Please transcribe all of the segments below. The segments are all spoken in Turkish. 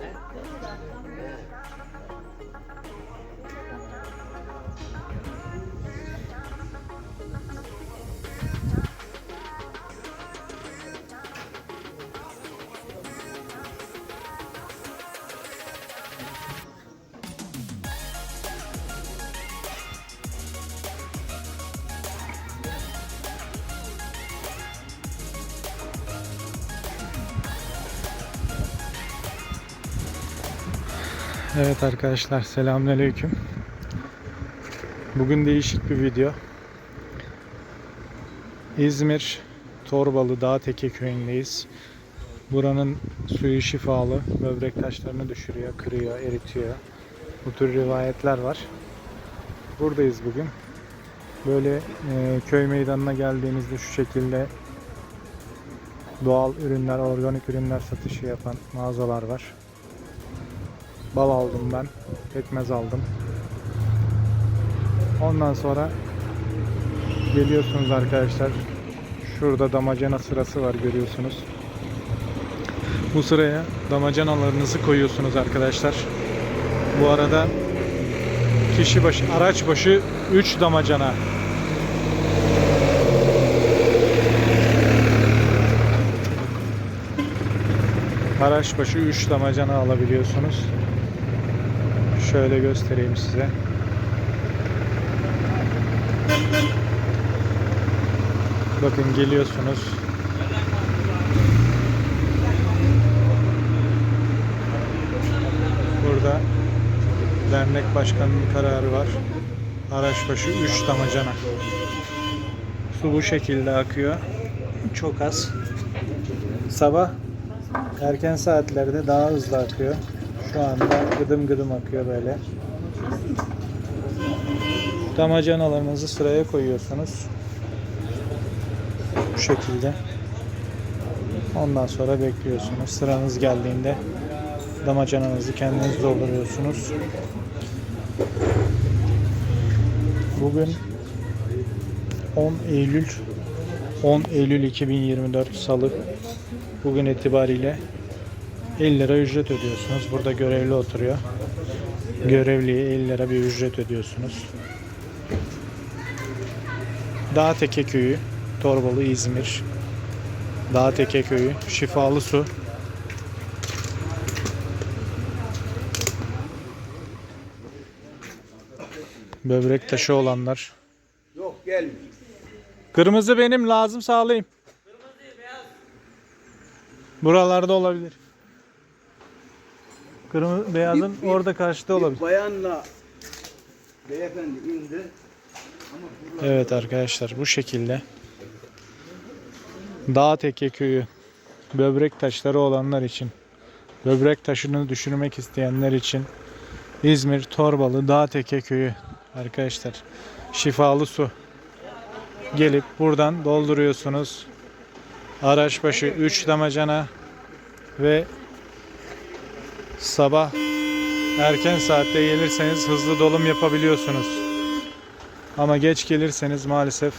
Yeah. Evet arkadaşlar selamünaleyküm. Bugün değişik bir video. İzmir Torbalı Dağ Teke köyündeyiz. Buranın suyu şifalı, böbrek taşlarını düşürüyor, kırıyor, eritiyor. Bu tür rivayetler var. Buradayız bugün. Böyle e, köy meydanına geldiğinizde şu şekilde doğal ürünler, organik ürünler satışı yapan mağazalar var. Bal aldım ben. Pekmez aldım. Ondan sonra geliyorsunuz arkadaşlar. Şurada damacana sırası var görüyorsunuz. Bu sıraya damacanalarınızı koyuyorsunuz arkadaşlar. Bu arada kişi başı, araç başı 3 damacana. Araç başı 3 damacana alabiliyorsunuz. Şöyle göstereyim size. Bakın geliyorsunuz. Burada dernek başkanının kararı var. Araç başı 3 damacana. Su bu şekilde akıyor. Çok az. Sabah erken saatlerde daha hızlı akıyor. Şu anda gıdım gıdım akıyor böyle. Damacanalarınızı sıraya koyuyorsunuz. Bu şekilde. Ondan sonra bekliyorsunuz. Sıranız geldiğinde damacananızı kendiniz dolduruyorsunuz. Bugün 10 Eylül 10 Eylül 2024 Salı bugün itibariyle 50 lira ücret ödüyorsunuz. Burada görevli oturuyor. Görevliye 50 lira bir ücret ödüyorsunuz. Dağteke köyü, Torbalı, İzmir. Dağteke köyü, şifalı su. Böbrek taşı olanlar. Yok gelmiyor. Kırmızı benim lazım sağlayayım. Buralarda olabilir. Kırmızı beyazın Bir- bir- orada karşıda Bir olabilir. bayanla beyefendi indi. Evet arkadaşlar bu şekilde Dağ Teke köyü böbrek taşları olanlar için böbrek taşını düşürmek isteyenler için İzmir Torbalı Dağ Teke köyü arkadaşlar şifalı su gelip buradan dolduruyorsunuz araç başı 3 damacana ve sabah erken saatte gelirseniz hızlı dolum yapabiliyorsunuz. Ama geç gelirseniz maalesef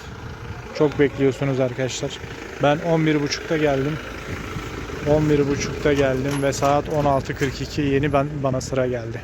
çok bekliyorsunuz arkadaşlar. Ben 11.30'da geldim. 11.30'da geldim ve saat 16.42 yeni ben, bana sıra geldi.